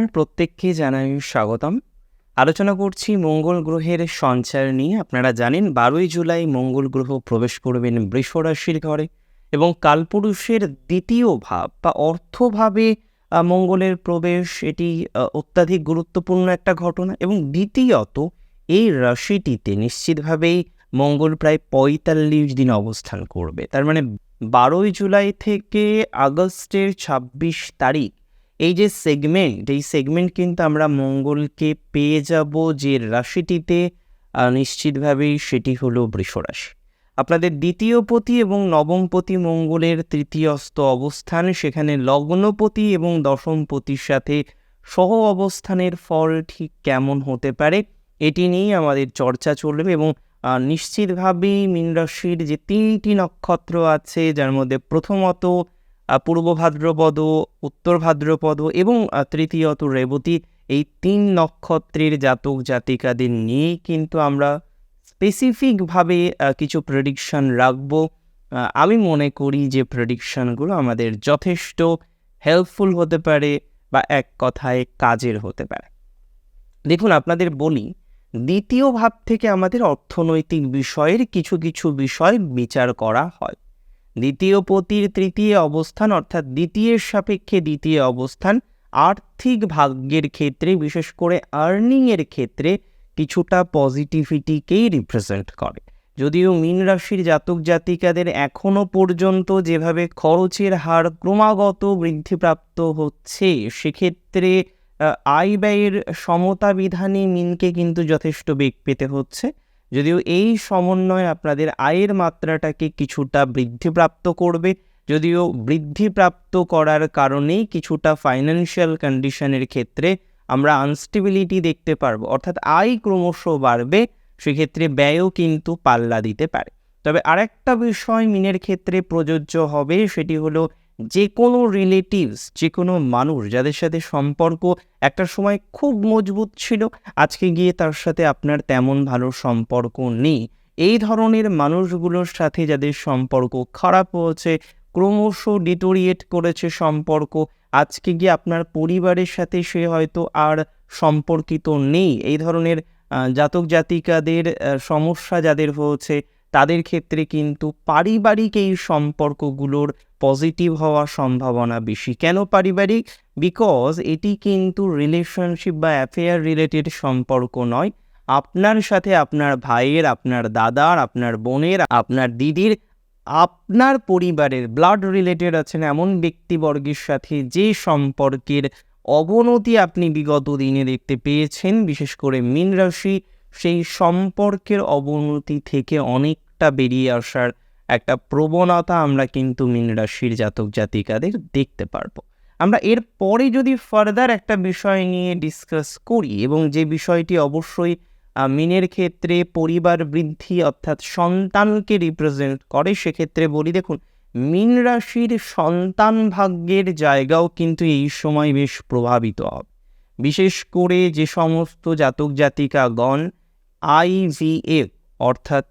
নমস্কার, প্রত্যেককে জানাই স্বাগতম। আলোচনা করছি মঙ্গল গ্রহের সঞ্চার নিয়ে। আপনারা জানেন বারোই জুলাই মঙ্গল গ্রহ প্রবেশ করবেন বৃষ রাশির ঘরে এবং কালপুরুষের দ্বিতীয় ভাব বা অর্থভাবে মঙ্গলের প্রবেশ, এটি অত্যাধিক গুরুত্বপূর্ণ একটা ঘটনা এবং দ্বিতীয়ত এই রাশিটিতে নিশ্চিতভাবেই মঙ্গল প্রায় পঁয়তাল্লিশ দিন অবস্থান করবে। তার মানে বারোই জুলাই থেকে আগস্টের ছাব্বিশ তারিখ এই যে সেগমেন্ট এই সেগমেন্ট কিন্তু আমরা মঙ্গলকে পেয়ে যাব যে রাশিটিতে নিশ্চিতভাবেই সেটি হলো বৃষরাশি আপনাদের দ্বিতীয় পতি এবং নবমপতি মঙ্গলের তৃতীয়স্ত অবস্থান, সেখানে লগ্নপতি এবং দশমপতির সাথে সহ অবস্থানের ফল ঠিক কেমন হতে পারে, এটি নিয়েই আমাদের চর্চা চলবে এবং নিশ্চিতভাবেই মীন রাশির যে তিনটি নক্ষত্র আছে, যার মধ্যে প্রথমত পূর্ব ভাদ্রপদ, উত্তর ভাদ্রপদ এবং তৃতীয়ত রেবতী এই তিন নক্ষত্রের জাতক জাতিকাদের নিয়েই কিন্তু আমরা স্পেসিফিকভাবে কিছু প্রেডিকশন রাখব। আমি মনে করি যে প্রেডিকশনগুলো আমাদের যথেষ্ট হেল্পফুল হতে পারে বা এক কথায় কাজের হতে পারে। দেখুন, আপনাদের বলি, দ্বিতীয় ভাব থেকে আমাদের অর্থনৈতিক বিষয়ের কিছু কিছু বিষয় বিচার করা হয়। দ্বিতীয় পতির তৃতীয় অবস্থান অর্থাৎ দ্বিতীয়ের সাপেক্ষে দ্বিতীয় অবস্থান আর্থিক ভাগ্যের ক্ষেত্রে, বিশেষ করে আর্নিংয়ের ক্ষেত্রে কিছুটা পজিটিভিটিকেই রিপ্রেজেন্ট করে। যদিও মীন রাশির জাতক জাতিকাদের এখনও পর্যন্ত যেভাবে খরচের হার ক্রমাগত বৃদ্ধিপ্রাপ্ত হচ্ছে, সেক্ষেত্রে আয় ব্যয়ের সমতা বিধানে মিনকে কিন্তু যথেষ্ট বেগ পেতে হচ্ছে। যদিও এই সমন্বয় আপনাদের আয়ের মাত্রাটাকে কিছুটা বৃদ্ধিপ্রাপ্ত করবে, যদিও বৃদ্ধিপ্রাপ্ত করার কারণেই কিছুটা ফাইন্যান্সিয়াল কন্ডিশনের ক্ষেত্রে আমরা আনস্টেবিলিটি দেখতে পারব। অর্থাৎ আয় ক্রমশ বাড়বে, সেক্ষেত্রে ব্যয়ও কিন্তু পাল্লা দিতে পারে। তবে আরেকটা বিষয় মিনের ক্ষেত্রে প্রযোজ্য হবে, সেটি হলো যে কোনো রিলেটিভস যে কোনো মানুষ যাদের সাথে সম্পর্ক একটা সময় খুব মজবুত ছিল, আজকে গিয়ে তার সাথে আপনার তেমন ভালো সম্পর্ক নেই। এই ধরনের মানুষগুলোর সাথে যাদের সম্পর্ক খারাপ হয়েছে, ক্রমশ ডিটোরিয়েট করেছে সম্পর্ক, আজকে গিয়ে আপনার পরিবারের সাথে সে হয়তো আর সম্পর্কিত নেই। এই ধরনের জাতক জাতিকাদের সমস্যা যাদের হয়েছে তাদের ক্ষেত্রে কিন্তু পারিবারিক এই সম্পর্কগুলোর পজিটিভ হওয়ার সম্ভাবনা বেশি। কেন পারিবারিক? বিকজ এটি কিন্তু রিলেশনশিপ বা অ্যাফেয়ার রিলেটেড সম্পর্ক নয়। আপনার সাথে আপনার ভাইয়ের, আপনার দাদার, আপনার বোনের, আপনার দিদির, আপনার পরিবারের ব্লাড রিলেটেড আছেন এমন ব্যক্তিবর্গের সাথে যে সম্পর্কের অবনতি আপনি বিগত দিনে দেখতে পেয়েছেন। বিশেষ করে মীন রাশি সেই সম্পর্কের অবনতি থেকে অনেকটা বেরিয়ে আসার একটা প্রবণতা আমরা কিন্তু মীন রাশির জাতক জাতিকাদের দেখতে পারব। আমরা এর পরে যদি ফার্দার একটা বিষয় নিয়ে ডিসকাস করি এবং যে বিষয়টি অবশ্যই মিনের ক্ষেত্রে পরিবার বৃদ্ধি অর্থাৎ সন্তানকে রিপ্রেজেন্ট করে, সেক্ষেত্রে বলি দেখুন, মীন রাশির সন্তান ভাগ্যের জায়গাও কিন্তু এই সময় বেশ প্রভাবিত হবে। বিশেষ করে যে সমস্ত জাতক জাতিকাগণ আইভিএফ অর্থাৎ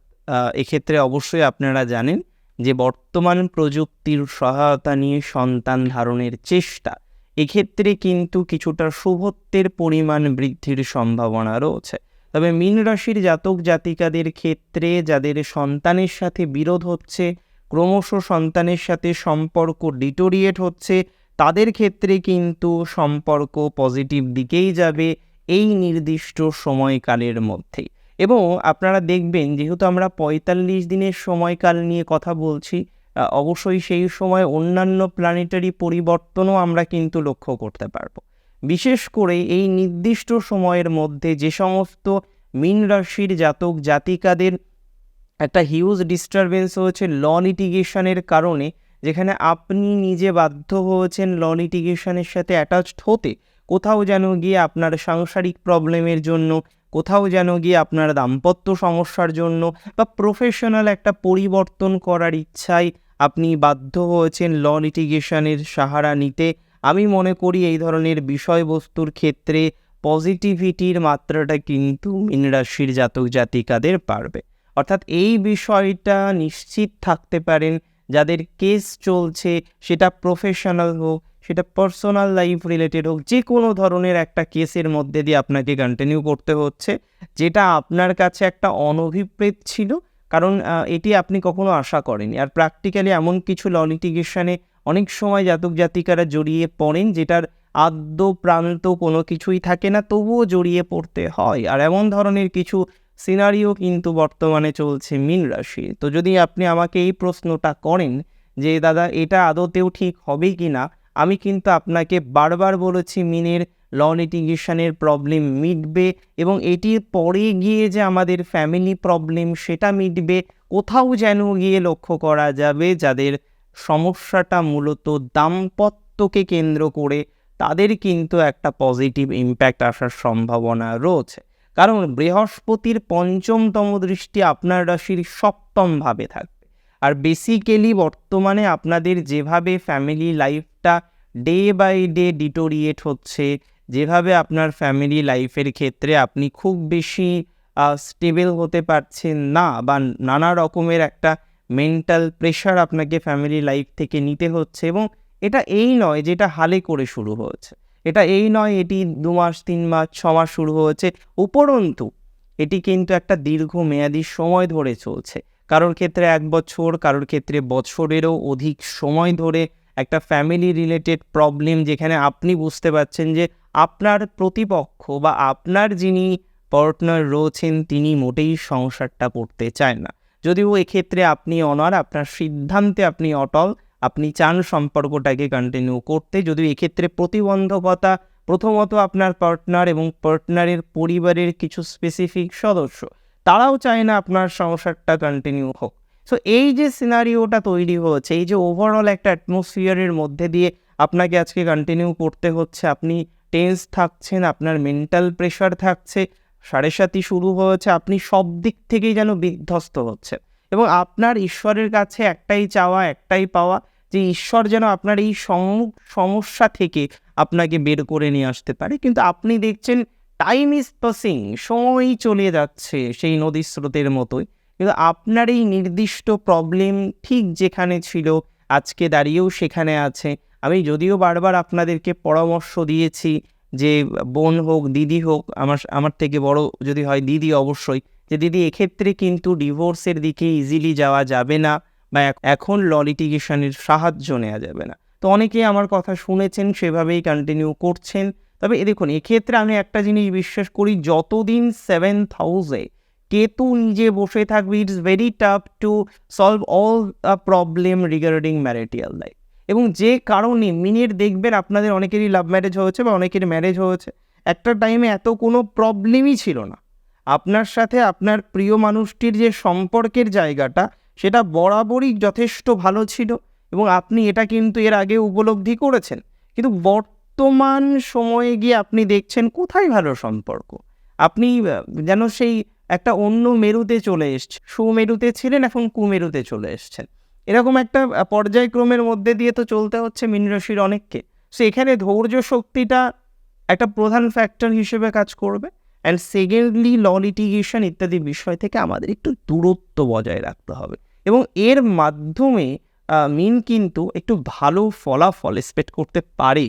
এক্ষেত্রে অবশ্যই আপনারা জানেন যে বর্তমান প্রযুক্তির সহায়তা নিয়ে সন্তান ধারণের চেষ্টা। এক্ষেত্রে কিন্তু কিছুটা শুভত্বের পরিমাণ বৃদ্ধির সম্ভাবনা রয়েছে। তবে মীন রাশির জাতক জাতিকাদের ক্ষেত্রে যাদের সন্তানের সাথে বিরোধ হচ্ছে, ক্রমশ সন্তানের সাথে সম্পর্ক ডিটোরিয়েট হচ্ছে, তাদের ক্ষেত্রে কিন্তু সম্পর্ক পজিটিভ দিকেই যাবে এই নির্দিষ্ট সময়কালের মধ্যেই। এবং আপনারা দেখবেন, যেহেতু আমরা পঁয়তাল্লিশ দিনের সময়কাল নিয়ে কথা বলছি অবশ্যই সেই সময় অন্যান্য প্ল্যানেটারি পরিবর্তনও আমরা কিন্তু লক্ষ্য করতে পারব। বিশেষ করে এই নির্দিষ্ট সময়ের মধ্যে যে সমস্ত মীন রাশির জাতক জাতিকাদের একটা হিউজ ডিস্টারবেন্স হয়েছে ল লিটিগেশনের কারণে, যেখানে আপনি নিজে বাধ্য হয়েছেন ল লিটিগেশনের সাথে অ্যাটাচড হতে, কোথাও যেন গিয়ে আপনার সাংসারিক প্রবলেমের জন্য কোথাও যেন গিয়ে আপনার দাম্পত্য সমস্যার জন্য বা প্রফেশনাল একটা পরিবর্তন করার ইচ্ছায় আপনি বাধ্য হয়েছেন ল লিটিগেশনের সাহারা নিতে। আমি মনে করি এই ধরনের বিষয়বস্তুর ক্ষেত্রে পজিটিভিটির মাত্রাটা কিন্তু মীন রাশির জাতক জাতিকাদের পারবে অর্থাৎ এই বিষয়টা নিশ্চিত থাকতে পারেন যাদের কেস চলছে, সেটা প্রফেশনাল হোক সেটা পার্সোনাল লাইফ রিলেটেড হোক যে কোনো ধরনের একটা কেসের মধ্যে দিয়ে আপনাকে কন্টিনিউ করতে হচ্ছে। যেটা আপনার কাছে একটা অনভিপ্রেত ছিল, কারণ এটি আপনি কখনো আশা করেনি আর প্র্যাকটিক্যালি এমন কিছু ল লিটিগেশনে অনেক সময় জাতক জাতিকারা জড়িয়ে পড়েন, যেটার আদ্য প্রান্ত কোনো কিছুই থাকে না, তবুও জড়িয়ে পড়তে হয়। আর এমন ধরনের কিছু সিনারিও কিন্তু বর্তমানে চলছে মীন রাশি। তো যদি আপনি আমাকে এই প্রশ্নটা করেন যে, দাদা, এটা আদতেও ঠিক হবে কি না আমি কিন্তু আপনাকে বারবার বলেছি মিনের ল লিটিগেশনের প্রবলেম মিটবে এবং এটির পরে গিয়ে যে আমাদের ফ্যামিলি প্রবলেম সেটা মিটবে, কোথাও যেন গিয়ে লক্ষ্য করা যাবে যাদের সমস্যাটা মূলত দাম্পত্যকে কেন্দ্র করে তাদের কিন্তু একটা পজিটিভ ইম্প্যাক্ট আসার সম্ভাবনা রয়েছে। কারণ বৃহস্পতির পঞ্চমতম দৃষ্টি আপনার রাশির সপ্তমভাবে থাকবে। আর বেসিক্যালি বর্তমানে আপনাদের যেভাবে ফ্যামিলি লাইফটা ডে বাই ডে ডিটোরিয়েট হচ্ছে। যেভাবে আপনার ফ্যামিলি লাইফের ক্ষেত্রে আপনি খুব বেশি স্টেবল হতে পারছেন না বা নানা রকমের একটা মেন্টাল প্রেশার আপনাকে ফ্যামিলি লাইফ থেকে নিতে হচ্ছে এবং এটা এই নয় যেটা হালে করে শুরু হয়েছে। এটা এই নয় এটি দু মাস, তিন মাস, ছ মাস শুরু হয়েছে। উপরন্তু, এটি কিন্তু একটা দীর্ঘমেয়াদী সময় ধরে চলছে। কারোর ক্ষেত্রে এক বছর, কারোর ক্ষেত্রে বছরেরও অধিক সময় ধরে একটা ফ্যামিলি রিলেটেড প্রবলেম যেখানে আপনি বুঝতে পারছেন যে আপনার প্রতিপক্ষ বা আপনার যিনি পার্টনার রয়েছেন, তিনি মোটেই সংসারটা করতে চান না। যদিও এক্ষেত্রে আপনি অনার আপনার সিদ্ধান্তে আপনি অটল, আপনি চান সম্পর্কটাকে কন্টিনিউ করতে। যদিও এক্ষেত্রে প্রতিবন্ধকতা, প্রথমত আপনার পার্টনার এবং পার্টনারের পরিবারের কিছু স্পেসিফিক সদস্য, তারাও চায় না আপনার সংসারটা কন্টিনিউ হোক। সো এই যে সিনারিওটা তৈরি হয়েছে, এই যে ওভারঅল একটা অ্যাটমসফিয়ারের মধ্যে দিয়ে আপনাকে আজকে কন্টিনিউ করতে হচ্ছে, আপনি টেন্স থাকছেন, আপনার মেন্টাল প্রেশার থাকছে, সাড়ে সাতই শুরু হয়েছে, আপনি সব দিক থেকেই যেন বিধ্বস্ত হচ্ছে এবং আপনার ঈশ্বরের কাছে একটাই চাওয়া, একটাই পাওয়া যে ঈশ্বর যেন আপনার এই সম- সমস্যা থেকে আপনাকে বের করে নিয়ে আসতে পারে। কিন্তু আপনি দেখছেন টাইম ইজ পাসিং সময়ই চলে যাচ্ছে সেই নদীর স্রোতের মতোই। কিন্তু আপনার এই নির্দিষ্ট প্রবলেম ঠিক যেখানে ছিল, আজকে দাঁড়িয়েও সেখানে আছে। আমি যদিও বারবার আপনাদেরকে পরামর্শ দিয়েছি যে, বোন হোক, দিদি হোক, আমার আমার থেকে বড় যদি হয়, দিদি অবশ্যই, যে দিদি এক্ষেত্রে কিন্তু ডিভোর্সের দিকে ইজিলি যাওয়া যাবে না বা এখন ল লিটিগেশনের সাহায্য নেওয়া যাবে না। তো অনেকেই আমার কথা শুনেছেন, সেভাবেই কন্টিনিউ করছেন। তবে দেখুন, এক্ষেত্রে আমি একটা জিনিস বিশ্বাস করি, যতদিন সেভেন্থ হাউসে কেতু নিজে বসে থাকবে, it's very tough to solve all problem regarding marital life. এবং যে কারণে মিনিট দেখবেন আপনাদের অনেকেরই লাভ ম্যারেজ হয়েছে বা অনেকের ম্যারেজ হয়েছে, একটা টাইমে এত কোনো প্রবলেমই ছিল না। আপনার সাথে আপনার প্রিয় মানুষটির যে সম্পর্কের জায়গাটা, সেটা বরাবরই যথেষ্ট ভালো ছিল এবং আপনি এটা কিন্তু এর আগে উপলব্ধি করেছেন। কিন্তু বর্তমান সময়ে গিয়ে আপনি দেখছেন কোথায় ভালো সম্পর্ক? আপনি যেন সেই একটা অন্য মেরুতে চলে এসছে। সুমেরুতে ছিলেন, এখন কুমেরুতে চলে এসছেন। এরকম একটা পর্যায়ক্রমের মধ্যে দিয়ে তো চলতে হচ্ছে মীন রাশির অনেককে। সো এখানে ধৈর্য শক্তিটা একটা প্রধান ফ্যাক্টর হিসেবে কাজ করবে। অ্যান্ড সেকেন্ডলি ল লিটিগেশন ইত্যাদি বিষয় থেকে আমাদের একটু দূরত্ব বজায় রাখতে হবে। এবং এর মাধ্যমে মিন কিন্তু একটু ভালো ফলাফল এক্সপেক্ট করতে পারে।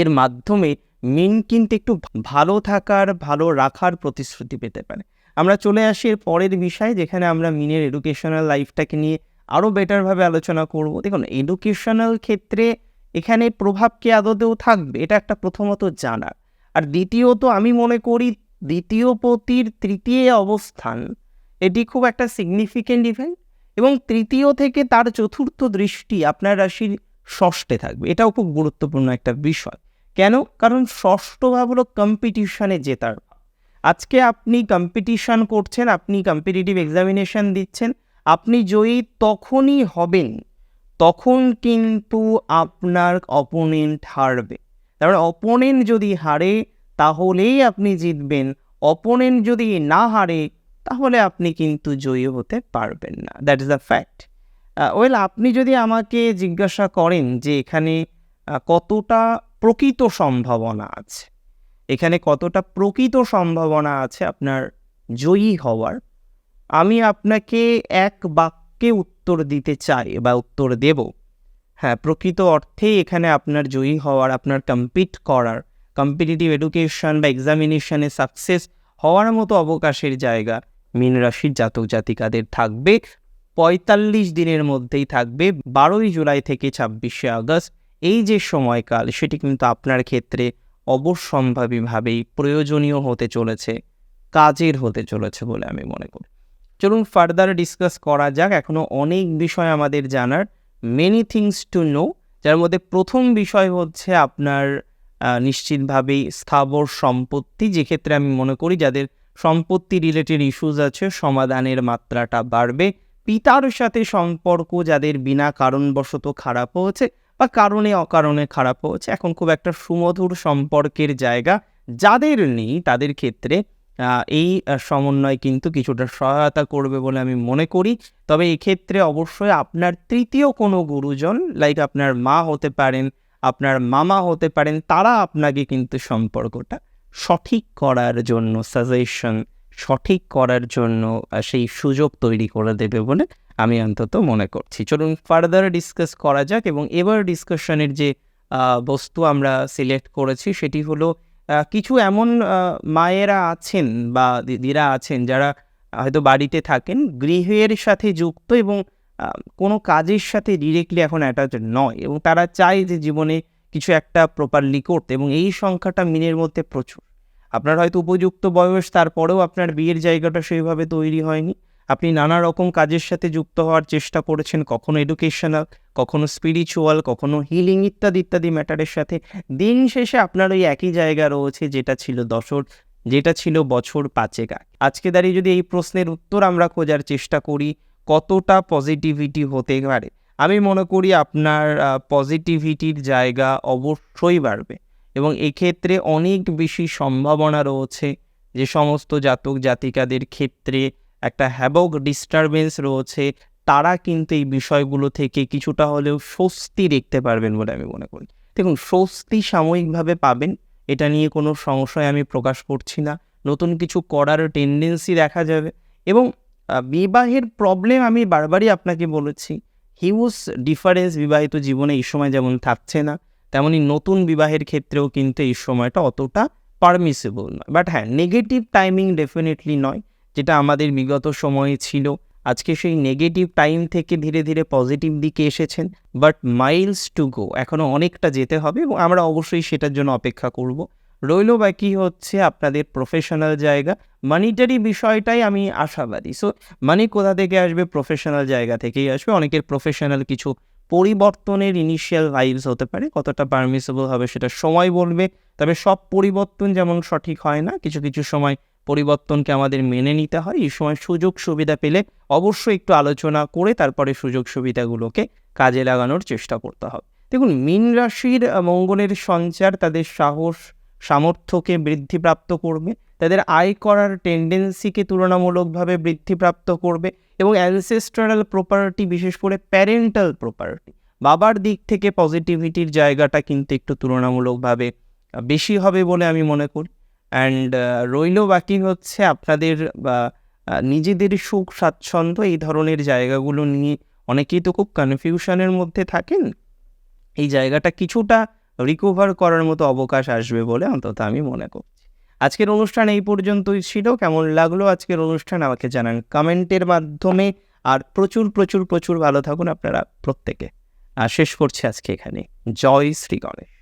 এর মাধ্যমে মিন কিন্তু একটু ভালো থাকার, ভালো রাখার প্রতিশ্রুতি পেতে পারে। আমরা চলে আসি এর পরের বিষয়, যেখানে আমরা মিনের এডুকেশনাল লাইফটাকে নিয়ে আরও বেটারভাবে আলোচনা করব। দেখুন এডুকেশনাল ক্ষেত্রে এখানে প্রভাব কি আদতেও থাকবে? এটা একটা প্রথমত জানার। আর দ্বিতীয়ত আমি মনে করি, দ্বিতীয় পতির তৃতীয় অবস্থান, এটি খুব একটা সিগনিফিকেন্ট ইভেন্ট এবং তৃতীয় থেকে তার চতুর্থ দৃষ্টি আপনার রাশির ষষ্ঠে থাকবে। এটাও খুব গুরুত্বপূর্ণ একটা বিষয়। কেন? কারণ ষষ্ঠ ভাব হলো কম্পিটিশনে জেতার। আজকে আপনি কম্পিটিশন করছেন, আপনি কম্পিটিটিভ এক্সামিনেশন দিচ্ছেন, আপনি জয়ী তখনই হবেন, তখন কিন্তু আপনার অপোনেন্ট হারবে। তার অপোনেন্ট যদি হারে, তাহলেই আপনি জিতবেন। অপোনেন্ট যদি না হারে, তাহলে আপনি কিন্তু জয়ী হতে পারবেন না। That is the fact well আপনি যদি আমাকে জিজ্ঞাসা করেন যে এখানে কতটা প্রকৃত সম্ভাবনা আছে। এখানে কতটা প্রকৃত সম্ভাবনা আছে আপনার জয়ী হওয়ার? আমি আপনাকে এক বাক্যে উত্তর দিতে চাই বা উত্তর দেব। হ্যাঁ প্রকৃত অর্থেই এখানে আপনার জয়ী হওয়ার, আপনার কম্পিট করার কম্পিটিটিভ এডুকেশন বা এক্সামিনেশনে সাকসেস হওয়ার মতো অবকাশের জায়গা মীন রাশির জাতক জাতিকাদের থাকবে। পঁয়তাল্লিশ দিনের মধ্যেই থাকবে। বারোই জুলাই থেকে ছাব্বিশে আগস্ট এই যে সময়কাল, সেটি কিন্তু আপনার ক্ষেত্রে অবশ্যম্ভাবীভাবেই প্রয়োজনীয় হতে চলেছে, কাজের হতে চলেছে বলে আমি মনে করি। চলুন ফার্দার ডিসকাস করা যাক। এখনও অনেক বিষয় আমাদের জানার মেনি থিংস টু নো যার মধ্যে প্রথম বিষয় হচ্ছে আপনার নিশ্চিতভাবেই স্থাবর সম্পত্তি। যেক্ষেত্রে আমি মনে করি যাদের সম্পত্তি রিলেটেড ইস্যুজ আছে, সমাধানের মাত্রাটা বাড়বে। পিতার সাথে সম্পর্ক যাদের বিনা কারণবশত খারাপ হয়েছে বা কারণে, অকারণে খারাপ হচ্ছে এখন খুব একটা সুমধুর সম্পর্কের জায়গা যাদের নেই, তাদের ক্ষেত্রে এই সমন্বয় কিন্তু কিছুটা সহায়তা করবে বলে আমি মনে করি। তবে এক্ষেত্রে অবশ্যই আপনার তৃতীয় কোনো গুরুজন লাইক আপনার মা হতে পারেন, আপনার মামা হতে পারেন, তারা আপনাকে কিন্তু সম্পর্কটা সঠিক করার জন্য সাজেশন সঠিক করার জন্য সেই সুযোগ তৈরি করে দেবে বলে আমি অন্তত মনে করছি। চলুন ফার্দার ডিসকাস করা যাক এবং এবার ডিসকাশনের যে বস্তু আমরা সিলেক্ট করেছি সেটি হলো কিছু এমন মায়েরা আছেন বা দিদিরা আছেন যারা হয়তো বাড়িতে থাকেন, গৃহের সাথে যুক্ত এবং কোনো কাজের সাথে ডিরেক্টলি এখন অ্যাটাচ নয় এবং তারা চায় যে জীবনে কিছু একটা প্রপারলি করতে এবং এই সংখ্যাটা মিনের মধ্যে প্রচুর। আপনার হয়তো উপযুক্ত বয়স, তারপরেও আপনার বিয়ের জায়গাটা সেইভাবে তৈরি হয়নি। আপনি নানা রকম কাজের সাথে যুক্ত হওয়ার চেষ্টা করেছেন, কখনো এডুকেশনাল কখনো স্পিরিচুয়াল কখনো হিলিং ইত্যাদি ইত্যাদি ম্যাটারের সাথে। দিন শেষে আপনার ওই একই জায়গা রয়েছে, যেটা ছিল দশর, যেটা ছিল বছর পাঁচেক আজকে দাঁড়িয়ে যদি এই প্রশ্নের উত্তর আমরা খোঁজার চেষ্টা করি, কতটা পজিটিভিটি হতে পারে? আমি মনে করি আপনার পজিটিভিটির জায়গা অবশ্যই বাড়বে। এবং এক্ষেত্রে অনেক বেশি সম্ভাবনা রয়েছে যে সমস্ত জাতক জাতিকাদের ক্ষেত্রে একটা হ্যাবক ডিস্টারবেন্স রয়েছে, তারা কিন্তু এই বিষয়গুলো থেকে কিছুটা হলেও স্বস্তি দেখতে পারবেন বলে আমি মনে করি। দেখুন, স্বস্তি সাময়িকভাবে পাবেন, এটা নিয়ে কোনো সংশয় আমি প্রকাশ করছি না। নতুন কিছু করার টেন্ডেন্সি দেখা যাবে এবং বিবাহের প্রবলেম আমি বারবারই আপনাকে বলেছি। হিউজ ডিফারেন্স বিবাহিত জীবনে এই সময় যেমন থাকছে না, তেমনি নতুন বিবাহের ক্ষেত্রেও কিন্তু এই সময়টা অতটা পারমিসিবল নয়। বাট হ্যাঁ নেগেটিভ টাইমিং ডেফিনেটলি নয়। যেটা আমাদের বিগত সময়ে ছিল। আজকে সেই নেগেটিভ টাইম থেকে ধীরে ধীরে পজিটিভ দিকে এসেছেন। বাট মাইলস টু গো এখনও অনেকটা যেতে হবে এবং আমরা অবশ্যই সেটার জন্য অপেক্ষা করব। রইল বাকি হচ্ছে আপনাদের প্রফেশনাল জায়গা। মানিটারি বিষয়টাই আমি আশাবাদী। সো মানি কোথা থেকে আসবে? প্রফেশনাল জায়গা থেকেই আসবে। অনেকের প্রফেশনাল কিছু পরিবর্তনের ইনিশিয়াল ভাইবস হতে পারে। কতটা পারমিসেবল হবে সেটা সময় বলবে। তবে সব পরিবর্তন যেমন সঠিক হয় না, কিছু কিছু সময় পরিবর্তনকে আমাদের মেনে নিতে হয়। এই সময় সুযোগ সুবিধা পেলে অবশ্যই একটু আলোচনা করে তারপরে সুযোগ সুবিধাগুলোকে কাজে লাগানোর চেষ্টা করতে হবে। দেখুন, মীন রাশির মঙ্গলের সঞ্চার তাদের সাহস, সামর্থ্যকে বৃদ্ধিপ্রাপ্ত করবে। তাদের আয় করার টেন্ডেন্সিকে তুলনামূলকভাবে বৃদ্ধিপ্রাপ্ত করবে এবং অ্যানসেস্ট্রাল প্রপার্টি বিশেষ করে প্যারেন্টাল প্রপার্টি বাবার দিক থেকে পজিটিভিটির জায়গাটা কিন্তু একটু তুলনামূলকভাবে বেশি হবে বলে আমি মনে করি। অ্যান্ড রইল বাকি হচ্ছে আপনাদের নিজেদের সুখ স্বাচ্ছন্দ্য এই ধরনের জায়গাগুলো নিয়ে অনেকেই তো খুব কনফিউশনের মধ্যে থাকেন। এই জায়গাটা কিছুটা রিকভার করার মতো অবকাশ আসবে বলে অন্তত আমি মনে করছি। আজকের অনুষ্ঠান এই পর্যন্তই ছিল। কেমন লাগল আজকের অনুষ্ঠান আমাকে জানান কমেন্টের মাধ্যমে। আর প্রচুর প্রচুর প্রচুর ভালো থাকুন আপনারা প্রত্যেকে। আর শেষ করছি আজকে এখানে। জয় শ্রী গণেশ।